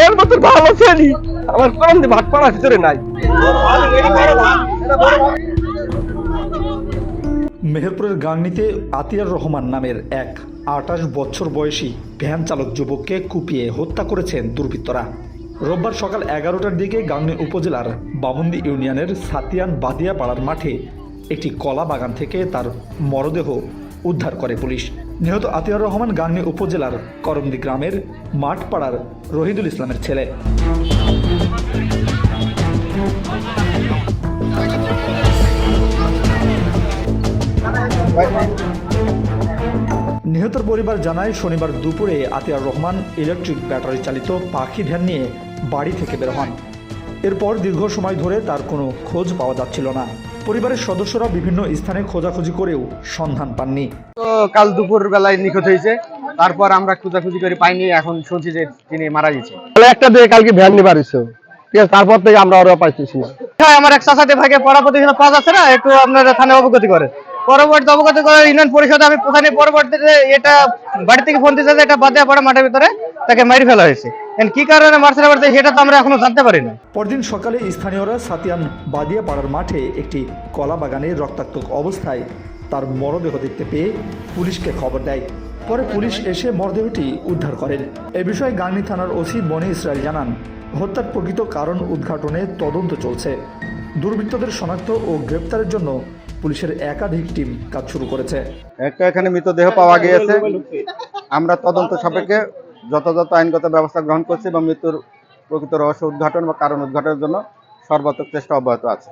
এর মতো ভালো ছেলে। আমার কোন ভাগ পাড়ার ভিতরে নাই। মেহেরপুরের গাংনীতে আতিয়ার রহমান নামের এক আটাশ বছর বয়সী ভ্যান চালক যুবককে কুপিয়ে হত্যা করেছেন দুর্বৃত্তরা। রোববার সকাল এগারোটার দিকে গাংনী উপজেলার বামন্দি ইউনিয়নের সাতিয়ান বাদিয়া পাড়ার মাঠে একটি কলা বাগান থেকে তার মরদেহ উদ্ধার করে পুলিশ। নিহত আতিয়ার রহমান গাংনী উপজেলার করমদি গ্রামের মাঠপাড়ার রহিদুল ইসলামের ছেলে। নিহতের পরিবার জানায়, শনিবার দুপুরে আতিয়ার রহমান ইলেকট্রিক ব্যাটারি চালিত পাখি ভ্যান নিয়ে বাড়ি থেকে বের হন। এরপর দীর্ঘ সময় ধরে তার কোনো খোঁজ পাওয়া যাচ্ছিল না। পরিবারের সদস্যরা বিভিন্ন স্থানে খোঁজাখুঁজি করেও সন্ধান পাননি। তো কাল দুপুর বেলায় নিখোঁজ হয়েছে। তারপর আমরা খোঁজাখুঁজি করে পাইনি এখন শুনছি যে তিনি মারা গেছে। তাহলে একটা দিয়ে কালকে ভ্যান ঠিক আছে তারপর থেকে আমরা পাইতেছি না। হ্যাঁ আমার এক চাচাতে ভাগে পড়া প্রতিষ্ঠানে পাওয়া যাচ্ছে না? একটু আপনার থানায় অবগতি করে। পরবর্তী অবগতি করে ইউনিয়ন পরিষদে আমি পরবর্তীতে এটা বাড়ি থেকে ফোন দিতে এটা বাদ দেওয়া পড়া মাঠের ভিতরে তাকে মারি ফেলা হয়েছে। কি কারণে মারছে না মারছে সেটা তো আমরা এখনও জানতে পারি না পরদিন সকালে স্থানীয়রা সাতিয়ান বাদিয়া পাড়ার মাঠে একটি কলা বাগানে রক্তাক্ত অবস্থায় তার মরদেহ দেখতে পেয়ে পুলিশকে খবর দেয়। পরে পুলিশ এসে মরদেহটি উদ্ধার করেন। এ বিষয়ে গাংনী থানার ওসি বনি ইসরায়েল জানান হত্যার প্রকৃত কারণ উদ্ঘাটনে তদন্ত চলছে। দুর্বৃত্তদের শনাক্ত ও গ্রেপ্তারের জন্য পুলিশের একাধিক টিম কাজ শুরু করেছে। একটা এখানে মৃতদেহ পাওয়া গিয়েছে। আমরা তদন্ত সাপেক্ষে যথাযথ আইনগত ব্যবস্থা গ্রহণ করছে এবং মৃত্যুর প্রকৃত রহস্য উদ্ঘাটন বা কারণ উদ্ঘাটনের জন্য সর্বাত্মক চেষ্টা অব্যাহত আছে।